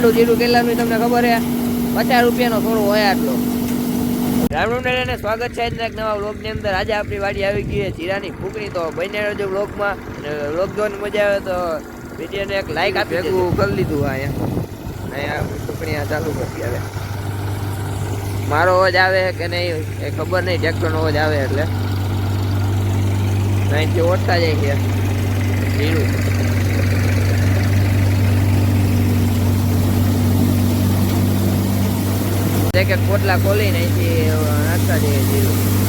આટલું જીરું કેટલાનું તમને ખબર છે? પચાસ રૂપિયાનો થોડો હોય આટલો. રામણું ને સ્વાગત છે એક નવા વ્લોગની અંદર. આજે આપણી વાડી આવી ગઈ છે જીરાની ફૂકણી. તો બને જો વ્લોગમાં. અને વ્લોગ જોવાની મજા આવે તો વિડીયોને એક લાઈક આપી ભેગું કરી લીધું અહીંયા. અહીંયા ફૂકણી આ ચાલુ કરી હવે મારો અવાજ આવે કે નહીં એ ખબર નહીં. ટ્રેક્ટરનો અવાજ આવે એટલે. અહીંથી ઓછા જાય છે. જીરું. એક એક પોટલા ખોલીને અહીંથી નાખતા જઈએ જીરું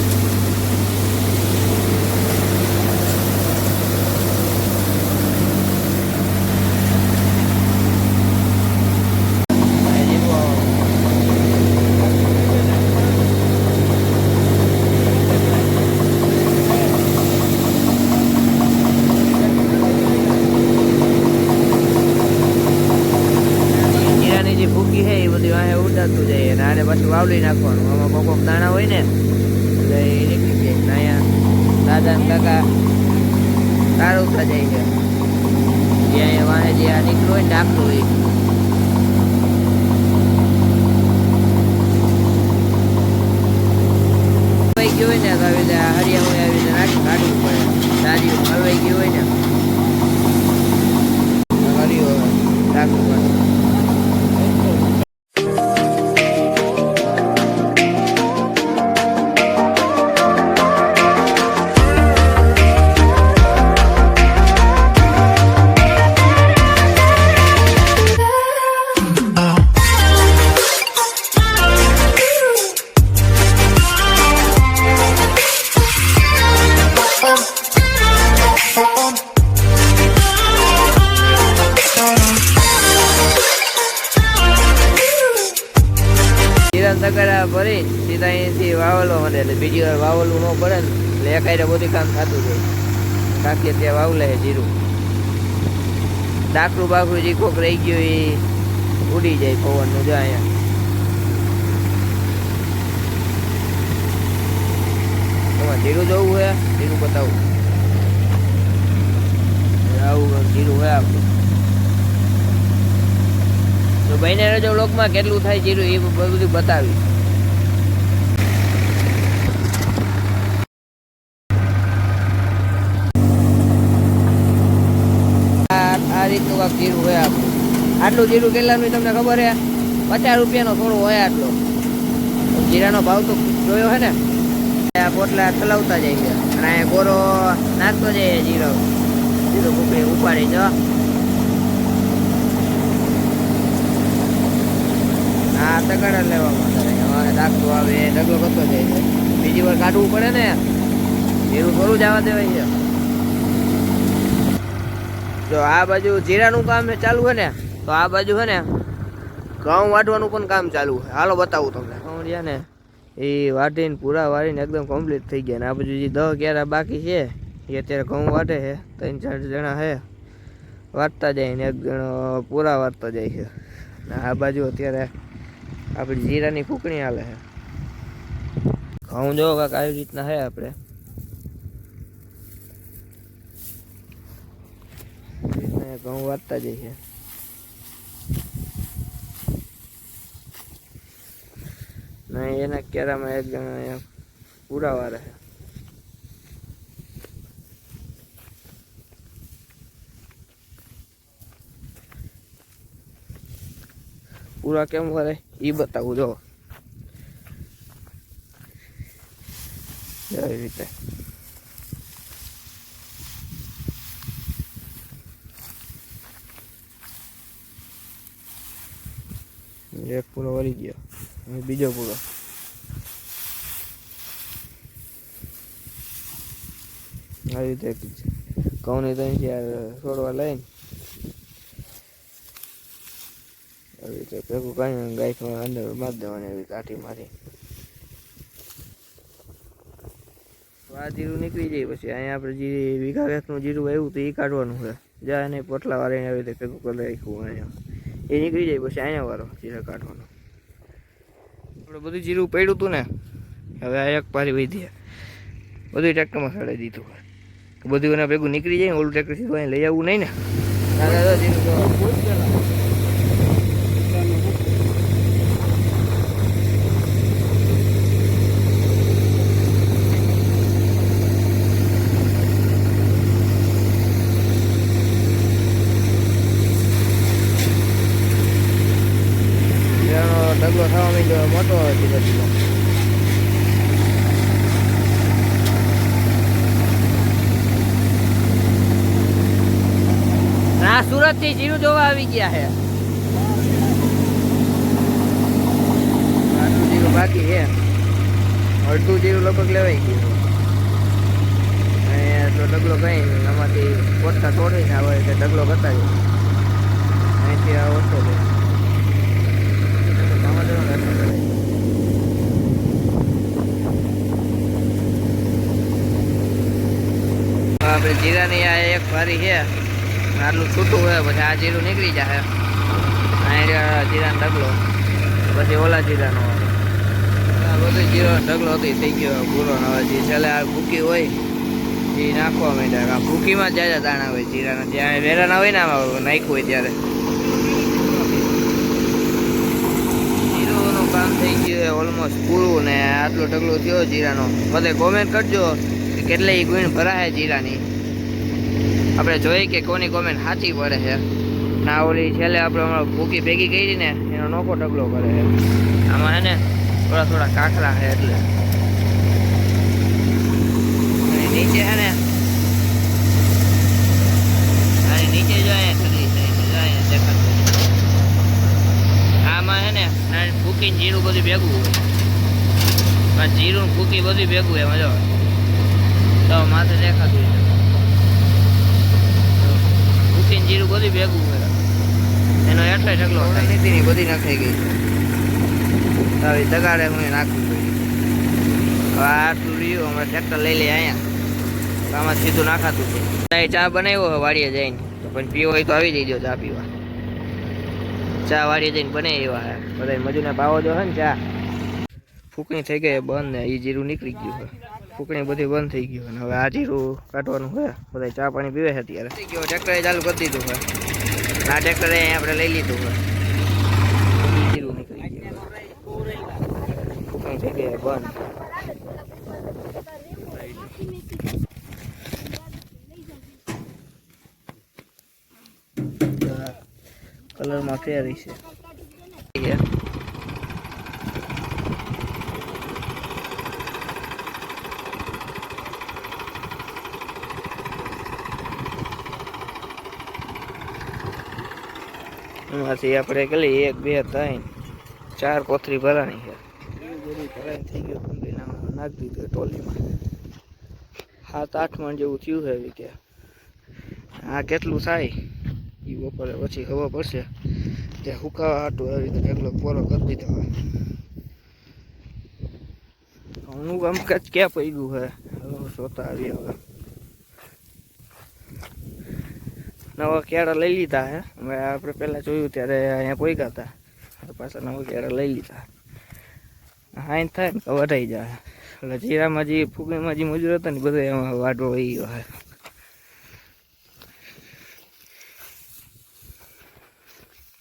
જીરાની જે ભૂકી છે એ બધી વાંહે ઉડાડતું જાય અને આને પાછું વાવલી નાખવાનું. આમાં કોક કોક દાણા હોય ને, એટલે એ નીકળી જાય. અહીંયા દાદા ને કાકા તારવતા જાય છે. જે અહીંયા વાહે જે આ નીકળ્યું હોય ને નાખતું હોય ગયું હોય ને, તો આવી હરિયા હોય, આવી રીતે નાખી કાઢવું પડે. સારી હલવાઈ ગયું હોય ને હરિયો રાખવું પડે મળે એટલે બીજી વાર વાવલું ન પડે ને, એટલે આયરે બધું કામ થતું જાય. કાંકી ત્યાં વાવલે જીરું. ડાકરું બાકરું જે કોક રહી ગયું એ ઉડી જાય પવનનું, જો અહીંયા. તમારે જીરું જોવું હોય જીરું બતાવું આવું જીરું હોય આપણું. તો ભાઈને રહેજો લોકમાં કેટલું થાય જીરું એ બધું બતાવી આ આ રીતનું કાંક જીરું હોય આપણું આટલું જીરું કેટલાનું તમને ખબર છે પચાસ રૂપિયાનો થોડો હોય આટલો. જીરાનો ભાવ તો જોયો હે ને? આ પોટલા જાય છે. અને અહીંયા ગોરો નાખતો જાય જીરો. જીરો કુકડી ઉપાડી જો હા તગાડા લેવામાં હવે દાખલો આવે, ઢગલો કરતો જાય છે. બીજી વાર કાઢવું પડે ને? જીરું થોડું જવા દેવાય છે. જો આ બાજુ જીરાનું કામ ચાલુ છે ને, તો આ બાજુ છે ને ઘઉં વાટવાનું પણ કામ ચાલુ છે. હાલો બતાવું તમને. ઘઉં રહ્યા ને, એ વાટીને પૂરા વાળીને એકદમ કમ્પ્લીટ થઈ ગયા ને. આ બાજુ જે દહ ક્યારા બાકી છે, એ અત્યારે ઘઉં વાટે છે. ત્રણ ચાર જણા છે. વાટતા જાય ને, એક જણો પૂરા વાટતા જાય છે. ને આ બાજુ અત્યારે આપણી જીરાની ફૂકણી હાલે છે. ઘઉં જો કાંક આવી રીતના છે આપણે. રીતના ઘઉં વાટતા છે ને, એના કેરામાં એક જણા અહીંયા પૂરા વારે છે. પૂરા કેમ કરે એ બતાવું, જો. એવી રીતે. એક પૂરો વળી ગયો. બીજો પૂરો. આવી રીતે ઘઉંની ત્રણ ચાર છોડવા લઈને આવી રીતે ભેગું કાંઈ ગાય અંદર મારી દેવાની એવી કાઠી મારી. આ જીરું નીકળી જાય પછી અહીંયા આપણે જે વીઘા વેકનું જીરું આવ્યું તો એ કાઢવાનું છે. જ્યાં એને પોટલા વાળીને આવી રીતે ભેગું કરી રાખ્યું અહીંયા. એ નીકળી જાય પછી અહીંયા વાળો જીરા કાઢવાનો. આપણે બધું જીરું પડ્યું હતું ને, હવે આ એક પારી વધી બધું ટ્રેક્ટરમાં સડાઈ દીધું. બધું એના ભેગું નીકળી જાય ઓલું ટ્રેક્ટર સીધું અહીં લઈ આવવું નહીં ને. દાદા જીરું તો ડગલો થવા માંડ્યો મોટો ધીરે ધીરે આ સુરતથી જીરું જોવા આવી ગયા છે. આટલું જીરું બાકી છે. અડધું જીરું લગભગ લેવાઈ ગયું. અને એટલો ડગલો કઈ નહીં, આમાંથી પોટકા તોડીને આવે એટલે ડગલો બતાવી. અહીંથી આ ઓછો છે. આમાં તો નથી કરે. આપણે જીરાની આ એક વારી છે. આટલું છૂટું હોય, પછી આ જીરું નીકળી જાય અહીંયા જીરાનો ઢગલો. પછી ઓલા જીરાનો. બધું જીરો ઢગલો હતી થઈ ગયો ને હવે જે છેલ્લે આ ભૂકી હોય, એ નાખવા માંડ્યા. આ ભૂકીમાં જ જાજા દાણા હોય જીરાના. ત્યાં વેરાના હોય ને આમાં નાખ્યું હોય ત્યારે. કામ થઈ ગયું ઓલમોસ્ટ પૂરું ને આટલો ઢગલો થયો જીરાનો. બધે કોમેન્ટ કરજો કે કેટલી ગુણ ભરાય જીરાની. આપણે જોઈએ કે કોની કોમેન્ટ સાચી પડે છે. ના ઓલી છેલ્લે આપણે હમણાં ભૂકી ભેગી કરી ને એનો નોખો ઢગલો કરે છે. આમાં હે ને થોડા થોડા કાંકરા છે એટલે. નીચે છે ને નીચે જો અહીંયા છે દેખાતું આમાં હે ને ભૂકીને જીરું બધું ભેગું જીરું ભૂકી બધું ભેગું એમાં જો. તો માથે દેખાતું છે ભૂકીને જીરું બધું ભેગું કરે એનો એટલે ઢગલો નીતિની બધી નાખાઈ ગઈ. હવે દગાડે હું નાખું હવે આટલું રહ્યું હમણાં ટ્રેક્ટર લઈ લઈએ અહીંયા. આમાં સીધું નાખાતું છે ચા બનાવ્યો વાડીએ જઈને. પણ પીવો હોય તો આવી જઈજો ચા પીવા. ચા વાડીએ જઈને બને એવા બધા મજૂરને ભાવો જો હે ને ચા. ફૂકણી થઈ ગઈ બંધ ને એ જીરું નીકળી ગયું છે ફૂકણી બધી બંધ થઈ ગયું અને હવે આ જીરું કાઢવાનું છે. બધા ચા પાણી પીવે છે અત્યારે. થઈ ગયો. ટ્રેક્ટરે ચાલુ કરી દીધું છે આ ટ્રેક્ટરે આપણે લઈ લીધું છે જીરું નીકળી ગયું ફૂકણી થઈ ગઈ બંધ. કલરમાં ફેરી છે. એમાંથી આપણે કેટલી એક, બે, ત્રણ, ચાર કોથરી ભરાણી છે. એવું થઈ ગયું આમાં નાખી દીધું ટોલીમાં સાત, આઠ મણ જેવું થયું છે એવી કે. આ કેટલું થાય? એ બપોરે પછી ખબર પડશે. કે સુકાવા હાટું આવી રીતે કેટલો પોરો કરી દીધો હું આમ કચ ક્યાં પડ્યું છે? હવે જોતા આવી હવે. નવા કેળા લઈ લીધા હે. હવે આપણે પહેલાં જોયું ત્યારે અહીંયા કોઈ હતા. પાછા નવા કેળા લઈ લીધા. હાઈ થાય ને વઢાઈ જાય. એટલે જીરામાં જે ફૂગણીમાં જે મજૂર હતા ને બધા એમાં વાડો વહી ગયો હે.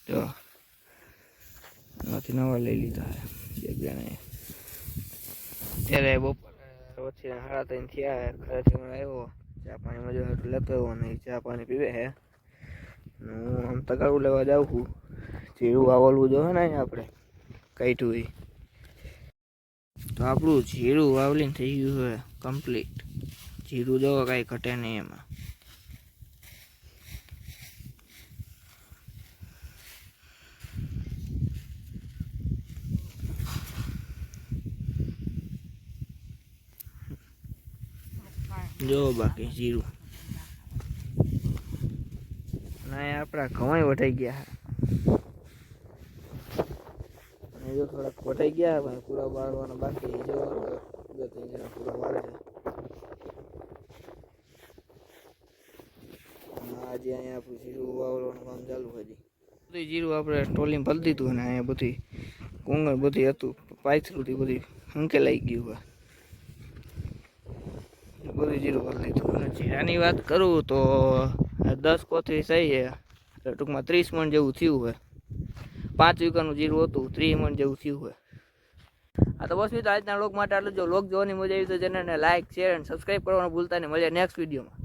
જો નથી નવા લઈ લીધા હે. એક જણાએ ત્યારે બપોરે વચ્ચે સાડા ત્રણ થયા ઘરેથી આવ્યો. ચા પાણી જો હાટું લેતો આવ્યો ચા પાણી પીવે હે. હું આમ તગાડું લેવા જાઉં છું. જીરું વાવલું જો હે ને આપણે કાઢ્યું એ તો આપણું જીરું વાવલીને થઈ ગયું હવે કમ્પ્લીટ જીરું જો કાંઈ ઘટે નહીં એમાં. જો બાકી, જીરું. ના આપણા ઘવાય વટાઈ ગયા જો થોડાક વટાઈ ગયા પણ પૂરા બાકી. જો ત્રણ જણા અહીંયા આપણું જીરું વાવવાનું કામ ચાલુ હજી. જીરું આપણે ટોલીમાં ભરી દીધું અને અહીંયા બધી કુંગળ બધી હતું પાયથરુંથી બધી ઉંકેલાઈ ગયું હોય બધું જીરું કરી લીધું. વાત કરું તો દસ કોથળી થઈ એટલે ટૂંકમાં ત્રીસ મણ જેવું થયું હોય. પાંચ વીઘાનું જીરું હતું, ત્રીસ મણ જેવું થયું હોય. આ તો બસ મિત્રો, આજના લોક માટે આટલું જો. લોક જોવાની મજા આવી તો ચેનલને લાઈક શેર અને સબસ્ક્રાઈબ કરવાનું ભૂલતા નહીં. મળ્યા નેક્સ્ટ વિડીયોમાં